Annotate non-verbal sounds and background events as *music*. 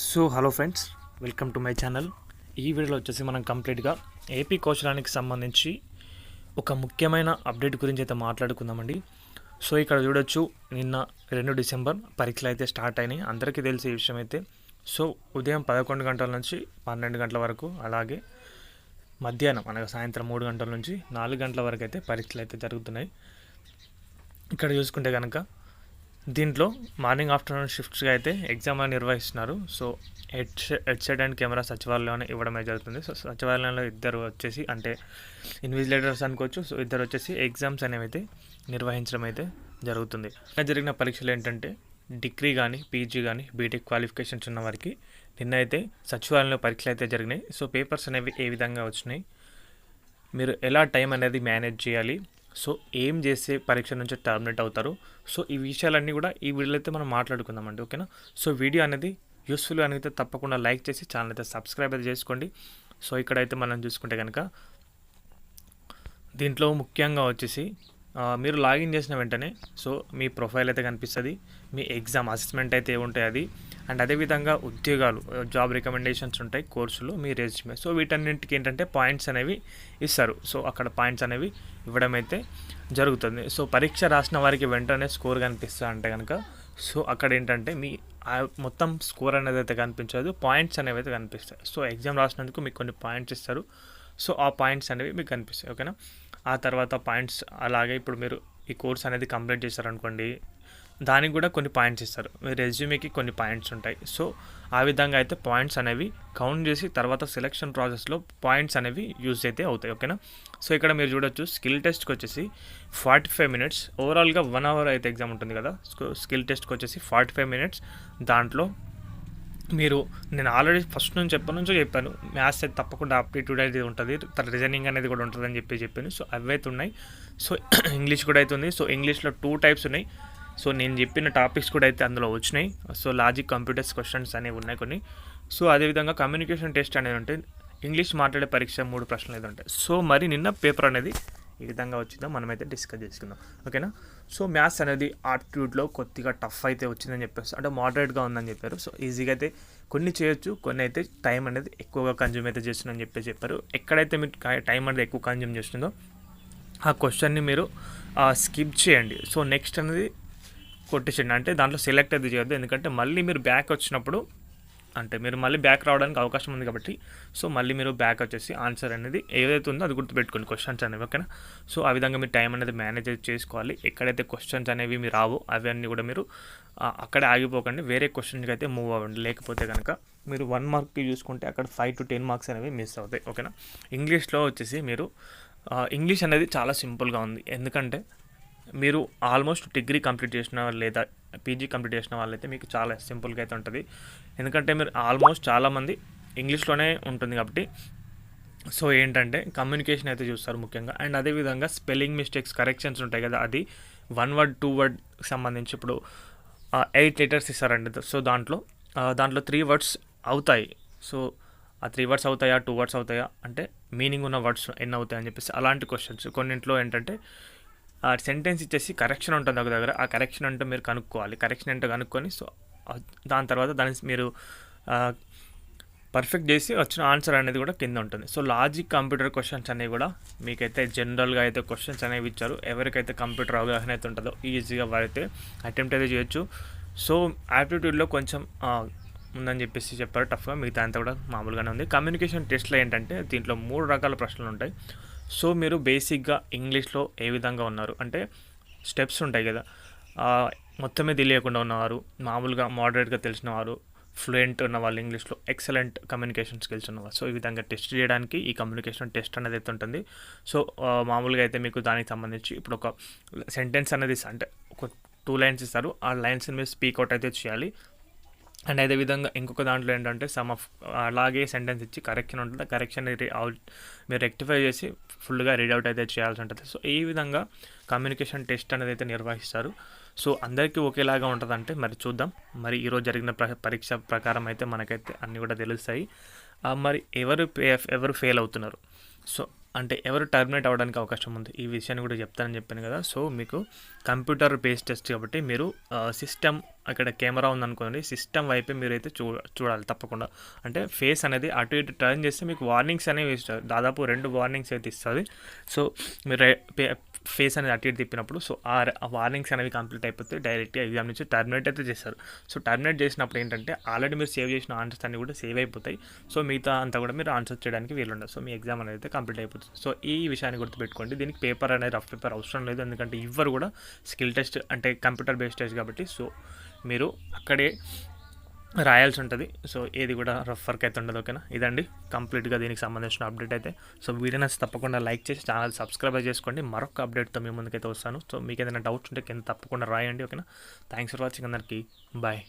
So hello friends welcome to my channel ఈ వీడియోలో వచ్చేసి మనం కంప్లీట్గా ఏపీ కౌశలానికి సంబంధించి ఒక ముఖ్యమైన అప్డేట్ గురించి అయితే మాట్లాడుకుందామండి. సో ఇక్కడ చూడొచ్చు నిన్న రెండు డిసెంబర్ పరీక్షలు అయితే స్టార్ట్ అయినాయి. అందరికీ తెలిసే విషయం అయితే సో ఉదయం పదకొండు గంటల నుంచి పన్నెండు గంటల వరకు అలాగే మధ్యాహ్నం అనగా సాయంత్రం మూడు గంటల నుంచి నాలుగు గంటల వరకు అయితే పరీక్షలు అయితే జరుగుతున్నాయి. ఇక్కడ చూసుకుంటే కనుక దీంట్లో మార్నింగ్ ఆఫ్టర్నూన్ షిఫ్ట్స్గా అయితే ఎగ్జామ్ అని నిర్వహిస్తున్నారు. So head headset and camera సచివాలయంలోనే ఇవ్వడమే జరుగుతుంది. సో సచివాలయంలో ఇద్దరు వచ్చేసి అంటే ఇన్విజిలేటర్స్ అనుకోవచ్చు. సో ఇద్దరు వచ్చేసి ఎగ్జామ్స్ అనేవి అయితే నిర్వహించడం అయితే జరుగుతుంది. జరిగిన పరీక్షలు ఏంటంటే డిగ్రీ కానీ పీజీ కానీ బీటెక్ క్వాలిఫికేషన్స్ ఉన్న వారికి నిన్న అయితే సచివాలయంలో పరీక్షలు అయితే జరిగినాయి. సో పేపర్స్ అనేవి ఏ విధంగా వచ్చినాయి? మీరు ఎలా టైం అనేది మేనేజ్ చేయాలి? సో ఏం చేస్తే పరీక్ష నుంచి టర్మినేట్ అవుతారు. సో ఈ విషయాలన్నీ కూడా ఈ వీడియోలో అయితే మనం మాట్లాడుకుందామండి ఓకేనా? సో వీడియో అనేది యూస్ఫుల్ అనేది తప్పకుండా లైక్ చేసి ఛానల్ అయితే సబ్స్క్రైబ్ అయితే చేసుకోండి. సో ఇక్కడైతే మనం చూసుకుంటే కనుక దీంట్లో ముఖ్యంగా వచ్చేసి మీరు లాగిన్ చేసిన వెంటనే సో మీ ప్రొఫైల్ అయితే కనిపిస్తుంది మీ ఎగ్జామ్ అసెస్మెంట్ అయితే ఉంటాయి అది అండ్ అదేవిధంగా ఉద్యోగాలు జాబ్ రికమెండేషన్స్ ఉంటాయి కోర్సులు మీ రెజ్యూమే సో వీటన్నింటికి ఏంటంటే పాయింట్స్ అనేవి ఇస్తారు. సో అక్కడ పాయింట్స్ అనేవి ఇవ్వడం అయితే జరుగుతుంది. సో పరీక్ష రాసిన వారికి వెంటనే స్కోర్ కనిపిస్తుంది అంటే కనుక సో అక్కడ ఏంటంటే మీ మొత్తం స్కోర్ అనేది అయితే కనిపించదు పాయింట్స్ అనేవి అయితే కనిపిస్తాయి. సో ఎగ్జామ్ రాసినందుకు మీకు కొన్ని పాయింట్స్ ఇస్తారు. సో ఆ పాయింట్స్ అనేవి మీకు కనిపిస్తాయి ఓకేనా? ఆ తర్వాత పాయింట్స్ అలాగే ఇప్పుడు మీరు ఈ కోర్స్ అనేది కంప్లీట్ చేశారనుకోండి దానికి కూడా కొన్ని పాయింట్స్ ఇస్తారు. మీ రెజ్యూమేకి కొన్ని పాయింట్స్ ఉంటాయి. సో ఆ విధంగా అయితే పాయింట్స్ అనేవి కౌంట్ చేసి తర్వాత సెలెక్షన్ ప్రాసెస్లో పాయింట్స్ అనేవి యూజ్ అయితే అవుతాయి. ఓకేనా? సో ఇక్కడ మీరు చూడొచ్చు స్కిల్ టెస్ట్కి వచ్చేసి ఫార్టీ ఫైవ్ మినిట్స్. ఓవరాల్గా వన్ అవర్ అయితే ఎగ్జామ్ ఉంటుంది కదా? సో స్కిల్ టెస్ట్కి వచ్చేసి ఫార్టీ ఫైవ్ మినిట్స్. దాంట్లో మీరు నేను ఆల్రెడీ ఫస్ట్ నుంచి చెప్పిన నుంచో చెప్పాను మ్యాథ్స్ అయితే తప్పకుండా ఆప్టిట్యూడ్ అనేది ఉంటుంది. రీజనింగ్ అనేది కూడా ఉంటుందని చెప్పి చెప్పాను. సో అవి అయితే ఉన్నాయి. సో *clears throat* ఇంగ్లీష్ కూడా అయితే ఉంది. సో ఇంగ్లీష్లో టూ టైప్స్ ఉన్నాయి. సో నేను చెప్పిన టాపిక్స్ కూడా అయితే అందులో వచ్చినాయి. సో లాజిక్ కంప్యూటర్స్ క్వశ్చన్స్ అనేవి ఉన్నాయి కొన్ని. సో అదేవిధంగా కమ్యూనికేషన్ టెస్ట్ అనేది ఉంటే ఇంగ్లీష్ మాట్లాడే పరీక్ష మూడు ప్రశ్నలు అయితే ఉంటాయి. సో మరి నిన్న పేపర్ అనేది ఈ విధంగా వచ్చిందో మనమైతే డిస్కస్ చేసుకుందాం. ఓకేనా? సో మ్యాథ్స్ అనేది ఆప్టిట్యూడ్లో కొద్దిగా టఫ్ అయితే వచ్చిందని చెప్పేసి అంటే మోడరేట్గా ఉందని చెప్పారు. సో ఈజీగా అయితే కొన్ని చేయొచ్చు కొన్ని అయితే టైం అనేది ఎక్కువగా కన్జ్యూమ్ అయితే చేస్తుందని చెప్పి చెప్పారు. ఎక్కడైతే మీరు టైం అనేది ఎక్కువ కన్జ్యూమ్ చేస్తుందో ఆ క్వశ్చన్ని మీరు స్కిప్ చేయండి. సో నెక్స్ట్ అనేది కొట్టించండి అంటే దాంట్లో సెలెక్ట్ అది చేయొద్దు. ఎందుకంటే మళ్ళీ మీరు బ్యాక్ వచ్చినప్పుడు అంటే మీరు మళ్ళీ బ్యాక్ రావడానికి అవకాశం ఉంది కాబట్టి సో మళ్ళీ మీరు బ్యాక్ వచ్చేసి ఆన్సర్ అనేది ఏదైతే ఉందో అది గుర్తుపెట్టుకోండి క్వశ్చన్స్ అనేవి ఓకేనా? సో ఆ విధంగా మీరు టైం అనేది మేనేజ్ చేసుకోవాలి. ఎక్కడైతే క్వశ్చన్స్ అనేవి మీరు రావో అవన్నీ కూడా మీరు అక్కడే ఆగిపోకండి. వేరే క్వశ్చన్కి అయితే మూవ్ అవ్వండి. లేకపోతే కనుక మీరు వన్ మార్క్కి చూసుకుంటే అక్కడ ఫైవ్ టు టెన్ మార్క్స్ అనేవి మిస్ అవుతాయి ఓకేనా? ఇంగ్లీష్లో వచ్చేసి మీరు ఇంగ్లీష్ అనేది చాలా సింపుల్గా ఉంది. ఎందుకంటే మీరు ఆల్మోస్ట్ డిగ్రీ కంప్లీట్ చేసిన లేదా పీజీ కంప్లీట్ చేసిన వాళ్ళైతే మీకు చాలా సింపుల్గా అయితే ఉంటుంది. ఎందుకంటే మీరు ఆల్మోస్ట్ చాలామంది ఇంగ్లీష్లోనే ఉంటుంది కాబట్టి సో ఏంటంటే కమ్యూనికేషన్ అయితే చూస్తారు ముఖ్యంగా. అండ్ అదేవిధంగా స్పెల్లింగ్ మిస్టేక్స్ కరెక్షన్స్ ఉంటాయి కదా అది వన్ వర్డ్ టూ వర్డ్ సంబంధించి ఇప్పుడు ఎయిట్ లెటర్స్ ఇస్తారండి సో దాంట్లో దాంట్లో త్రీ వర్డ్స్ అవుతాయి. సో ఆ త్రీ వర్డ్స్ అవుతాయా టూ వర్డ్స్ అవుతాయా అంటే మీనింగ్ ఉన్న వర్డ్స్ ఎన్ని అవుతాయని చెప్పేసి అలాంటి క్వశ్చన్స్. కొన్నింట్లో ఏంటంటే సెంటెన్స్ ఇచ్చేసి కరెక్షన్ ఉంటుంది ఒక దగ్గర. ఆ కరెక్షన్ అంటే మీరు కనుక్కోవాలి. కరెక్షన్ అంటే కనుక్కొని సో దాని తర్వాత దాన్ని మీరు పర్ఫెక్ట్ చేసి వచ్చిన ఆన్సర్ అనేది కూడా కింద ఉంటుంది. సో లాజిక్ కంప్యూటర్ క్వశ్చన్స్ అనేవి కూడా మీకైతే జనరల్గా అయితే క్వశ్చన్స్ అనేవి ఇచ్చారు. ఎవరికైతే కంప్యూటర్ అవగాహన అయితే ఉంటుందో ఈజీగా వారైతే అటెంప్ట్ అయితే చేయొచ్చు. సో యాప్టిట్యూడ్లో కొంచెం ఉందని చెప్పేసి చెప్పారు. టఫ్గా మిగతా అంతా కూడా మామూలుగానే ఉంది. కమ్యూనికేషన్ టెస్ట్లో ఏంటంటే దీంట్లో మూడు రకాల ప్రశ్నలు ఉంటాయి. సో మీరు బేసిక్గా ఇంగ్లీష్లో ఏ విధంగా ఉన్నారు? అంటే స్టెప్స్ ఉంటాయి కదా. మొత్తమే తెలియకుండా ఉన్నవారు మామూలుగా మోడరేట్గా తెలిసిన వారు ఫ్లూయెంట్ ఉన్న వాళ్ళు ఇంగ్లీష్లో ఎక్సలెంట్ కమ్యూనికేషన్ స్కిల్స్ ఉన్నవారు. సో ఈ విధంగా టెస్ట్ చేయడానికి ఈ కమ్యూనికేషన్ టెస్ట్ అనేది అయితే ఉంటుంది సో మామూలుగా అయితే మీకు దానికి సంబంధించి ఇప్పుడు ఒక సెంటెన్స్ అనేది అంటే ఒక టూ లైన్స్ ఇస్తారు. ఆ లైన్స్ని మీరు స్పీక్ అవుట్ అయితే చేయాలి. అండ్ అదేవిధంగా ఇంకొక దాంట్లో ఏంటంటే సమ్ ఆఫ్ అలాగే సెంటెన్స్ ఇచ్చి కరెక్షన్ ఉంటుంది. కరెక్షన్ అవుట్ మీరు రెక్టిఫై చేసి ఫుల్గా రీడౌట్ అవుట్ అయితే చేయాల్సి ఉంటుంది. సో ఈ విధంగా కమ్యూనికేషన్ టెస్ట్ అనేది అయితే నిర్వహిస్తారు. సో అందరికీ ఒకేలాగా ఉంటుందంటే మరి చూద్దాం. మరి ఈరోజు జరిగిన పరీక్ష ప్రకారం అయితే మనకైతే అన్నీ కూడా తెలుస్తాయి. మరి ఎవరు పే- ఎవరు ఫెయిల్ అవుతున్నారు? సో అంటే ఎవరు టర్మినేట్ అవ్వడానికి అవకాశం ఉంది? ఈ విషయాన్ని కూడా చెప్తానని చెప్పాను కదా. సో మీకు కంప్యూటర్ బేస్డ్ టెస్ట్ కాబట్టి మీరు సిస్టమ్ అక్కడ కెమెరా ఉందనుకోండి సిస్టమ్ వైపే మీరైతే చూ చూడాలి తప్పకుండా. అంటే ఫేస్ అనేది అటు ఇటు టర్న్ చేస్తే మీకు వార్నింగ్స్ అనేవి ఇస్తారు. దాదాపు రెండు వార్నింగ్స్ అయితే ఇస్తుంది. సో మీరు ఫేస్ అనేది అటు ఇటు తిప్పినప్పుడు సో ఆ వార్నింగ్స్ అనేవి కంప్లీట్ అయిపోతే డైరెక్ట్గా ఎగ్జామ్ నుంచి టర్మినేట్ అయితే చేస్తారు. సో టర్మినేట్ చేసినప్పుడు ఏంటంటే ఆల్రెడీ మీరు సేవ్ చేసిన ఆన్సర్స్ అన్నీ కూడా సేవ్ అయిపోతాయి. సో మిగతా అంతా కూడా మీరు ఆన్సర్ చేయడానికి వీలుండదు. సో మీ ఎగ్జామ్ అనేది అయితే కంప్లీట్ అయిపోతుంది. సో ఈ విషయాన్ని గుర్తుపెట్టుకోండి. దీనికి పేపర్ అనేది రఫ్ పేపర్ అవసరం లేదు. ఎందుకంటే ఇవ్వరు కూడా స్కిల్ టెస్ట్ అంటే కంప్యూటర్ బేస్డ్ టెస్ట్ కాబట్టి. సో మీరు అక్కడే రాయాల్సి ఉంటుంది. సో ఏది కూడా రఫ్ వర్క్ అయితే ఉండదు ఓకేనా? ఇదండి. కంప్లీట్గా దీనికి సంబంధించిన అప్డేట్ అయితే. సో వీడియో నచ్చి తప్పకుండా లైక్ చేసి ఛానల్ సబ్స్క్రైబ్ చేసుకోండి. మరొక అప్డేట్తో మీ ముందుకైతే వస్తాను. సో మీకు ఏదైనా డౌట్స్ ఉంటే కింద తప్పకుండా రాయండి ఓకేనా? థ్యాంక్స్ ఫర్ వాచింగ్ అందరికీ. బాయ్.